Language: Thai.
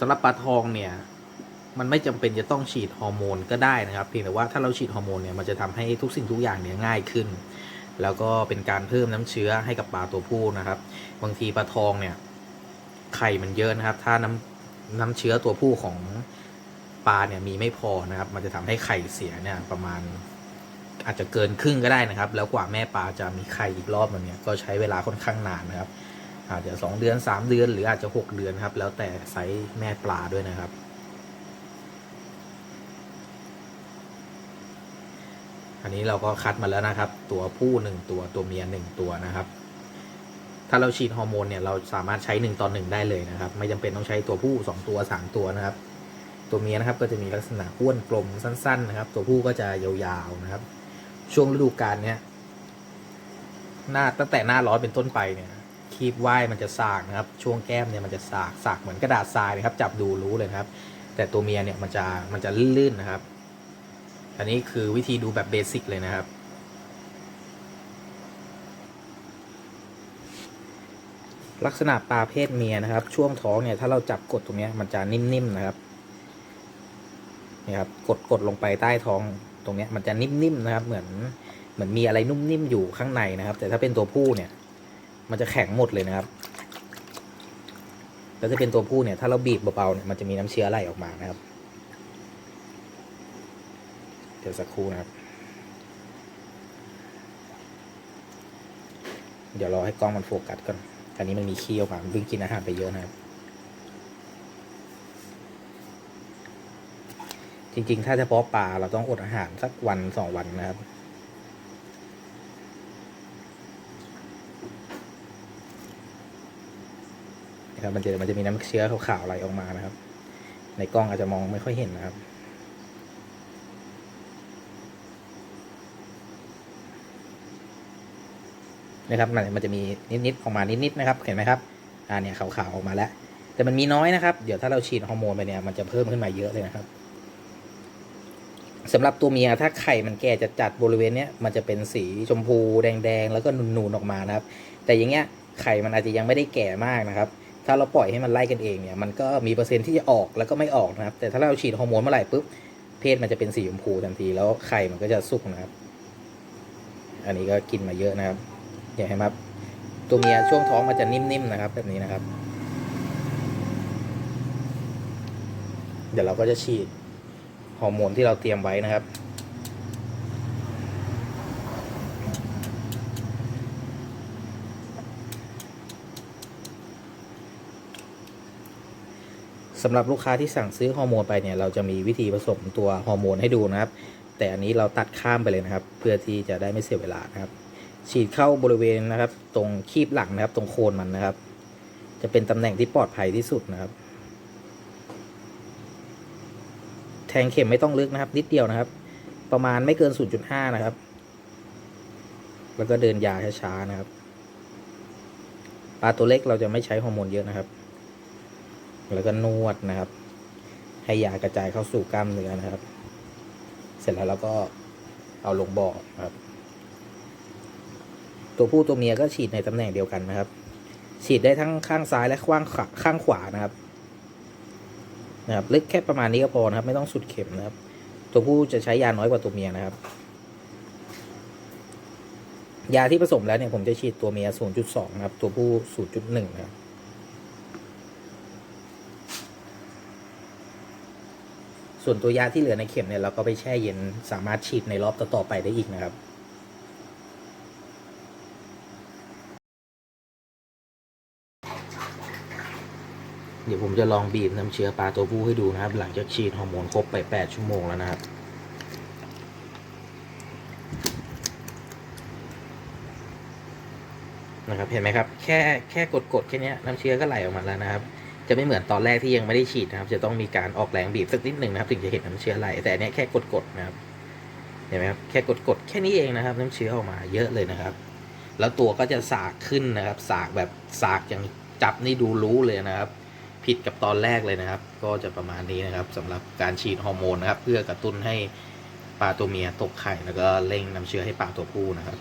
สำหรับปลาทองเนี่ย มันไม่จำเป็นจะต้องฉีดฮอร์โมนก็ได้นะครับเพียงแต่ว่าถ้าเราฉีดฮอร์โมนเนี่ยมันจะทำให้ทุกสิ่งทุกอย่างเนี่ยง่ายขึ้น แล้วก็เป็นการเพิ่มน้ำเชื้อให้กับปลาตัวผู้นะครับ บางทีปลาทองเนี่ยไข่มันเยอะนะครับ ถ้าน้ำน้ำเชื้อตัวผู้ของปลาเนี่ยมีไม่พอนะครับ มันจะทำให้ไข่เสียเนี่ยประมาณอาจจะเกินครึ่งก็ได้นะครับ แล้วกว่าแม่ปลาจะมีไข่อีกรอบนึงเนี่ยก็ใช้เวลาค่อนข้างนานนะครับ อาจจะสองเดือนสามเดือน หรืออาจจะหกเดือนครับ แล้วแต่ไซส์แม่ปลาด้วยนะครับ อันนี้เราก็คัดมาแล้วนะครับ ตัวผู้หนึ่งตัวตัวเมียหนึ่งตัวนะครับ ถ้าเราฉีดฮอร์โมนเนี่ยเราสามารถใช้หนึ่งต่อหนึ่งได้เลยนะครับ ไม่จำเป็นต้องใช้ตัวผู้สองตัวสามตัวนะครับ ตัวเมียนะครับก็จะมีลักษณะอ้วนกลมสั้น ๆ นะครับ ตัวผู้ก็จะยาวๆนะครับ ช่วงฤดูกาลเนี่ยหน้าตั้งแต่หน้าร้อนเป็นต้นไปเนี่ย คีบว่ายมันจะสากนะครับ ช่วงแก้มเนี่ยมันจะสากสากเหมือนกระดาษทรายนะครับ จับดูรู้เลยนะครับ แต่ตัวเมียเนี่ยมันจะมันจะลื่นๆนะครับ อันนี้คือวิธีดูแบบเบสิกเลยนะครับลักษณะปลาเพศเมียนะครับ ช่วงท้องเนี่ยถ้าเราจับกดตรงนี้มันจะนิ่มๆนะครับนี่ครับกดกดลงไปใต้ท้องตรงนี้มันจะนิ่มๆนะครับ เหมือนเหมือนมีอะไรนุ่มนิ่มอยู่ข้างในนะครับ แต่ถ้าเป็นตัวผู้เนี่ย มันจะแข็งหมดเลยนะครับ แล้วถ้าเป็นตัวผู้เนี่ย ถ้าเราบีบเบาๆเนี่ยมันจะมีน้ำเชื้อไหลออกมานะครับ เดี๋ยวสักครู่นะครับ เดี๋ยวรอให้กล้องมันโฟกัสก่อนอันนี้มันมีขี้ออกมามันเพิ่งกินอาหารไปเยอะนะครับ จริงๆ ถ้าเฉพาะปลาเราต้องอดอาหารสักวันสองวันนะครับ นะครับมันจะมันจะมีน้ำเชื้อขาวๆไหลออกมานะครับ ในกล้องอาจจะมองไม่ค่อยเห็นนะครับ นะครับมันมันจะมีนิดๆออกมานิดๆนะครับ เห็นไหมครับอ่าเนี่ยขาวๆออกมาแล้ว แต่มันมีน้อยนะครับ เดี๋ยวถ้าเราฉีดฮอร์โมนไปเนี่ยมันจะเพิ่มขึ้นมาเยอะเลยนะครับสำหรับตัวเมียถ้าไข่มันแก่จะจัดบริเวณเนี้ยมันจะเป็นสีชมพูแดงๆ แล้วก็นูนๆออกมานะครับ แต่อย่างเงี้ยไข่มันอาจจะยังไม่ได้แก่มากนะครับ ถ้าเราปล่อยให้มันไล่กันเองเนี่ยมันก็มีเปอร์เซ็นต์ที่จะออกแล้วก็ไม่ออกนะครับ แต่ถ้าเราฉีดฮอร์โมนเมื่อไหร่ปุ๊บเพศมันจะเป็นสีชมพูทันทีแล้วไข่มันก็จะสุกนะครับ อันนี้ก็กินมาเยอะนะครับเห็นไหมครับตัวเมียช่วงท้องมันจะนิ่มๆนะครับ แบบนี้นะครับ เดี๋ยวเราก็จะฉีดฮอร์โมนที่เราเตรียมไว้นะครับ สำหรับลูกค้าที่สั่งซื้อฮอร์โมนไปเนี่ยเราจะมีวิธีผสมตัวฮอร์โมนให้ดูนะครับ แต่อันนี้เราตัดข้ามไปเลยนะครับ เพื่อที่จะได้ไม่เสียเวลานะครับ ฉีดเข้าบริเวณนะครับ ตรงคีบหลังนะครับ ตรงโคนมันนะครับ จะเป็นตำแหน่งที่ปลอดภัยที่สุดนะครับ แทงเข็มไม่ต้องลึกนะครับ นิดเดียวนะครับ ประมาณไม่เกิน 0.5 นะครับ แล้วก็เดินยาช้าๆนะครับปลาตัวเล็กเราจะไม่ใช้ฮอร์โมนเยอะนะครับ แล้วก็นวดนะครับ ให้ยากระจายเข้าสู่กล้ามเนื้อนะครับ เสร็จแล้วเราก็เอาลงบ่อครับ ตัวผู้ตัวเมียก็ฉีดในตำแหน่งเดียวกันนะครับ ฉีดได้ทั้งข้างซ้ายและข้างขวาข้างขวานะครับ นะครับลึกแค่ประมาณนี้ก็พอนะครับ ไม่ต้องสุดเข็มนะครับ ตัวผู้จะใช้ยาน้อยกว่าตัวเมียนะครับ ยาที่ผสมแล้วเนี่ยผมจะฉีดตัวเมีย 0.2 นะครับ ตัวผู้ 0.1 นะครับ ส่วนตัวยาที่เหลือในเข็มเนี่ยเราก็ไปแช่เย็นสามารถฉีดในรอบต่อๆไปได้อีกนะครับเดี๋ยวผมจะลองบีบน้ำเชื้อปลาตัวผู้ให้ดูนะครับ หลังจากฉีดฮอร์โมนครบไป 8 ชั่วโมงแล้วนะครับ นะครับ เห็นไหมครับ แค่แค่กดๆแค่นี้น้ำเชื้อก็ไหลออกมาแล้วนะครับ จะไม่เหมือนตอนแรกที่ยังไม่ได้ฉีดนะครับ จะต้องมีการออกแรงบีบสักนิดหนึ่งนะครับ ถึงจะเห็นน้ำเชื้อไหลแต่อันเนี้ยแค่กดๆนะครับเห็นไหมครับแค่กดๆแค่นี้เองนะครับ น้ำเชื้อออกมาเยอะเลยนะครับ แล้วตัวก็จะสากขึ้นนะครับ สากแบบสากอย่างจับนี่ดูรู้เลยนะครับ ผิดกับตอนแรกเลยนะครับ ก็จะประมาณนี้นะครับสำหรับการฉีดฮอร์โมนนะครับ เพื่อกระตุ้นให้ปลาตัวเมียตกไข่แล้วก็เร่งน้ำเชื้อให้ปลาตัวผู้นะครับ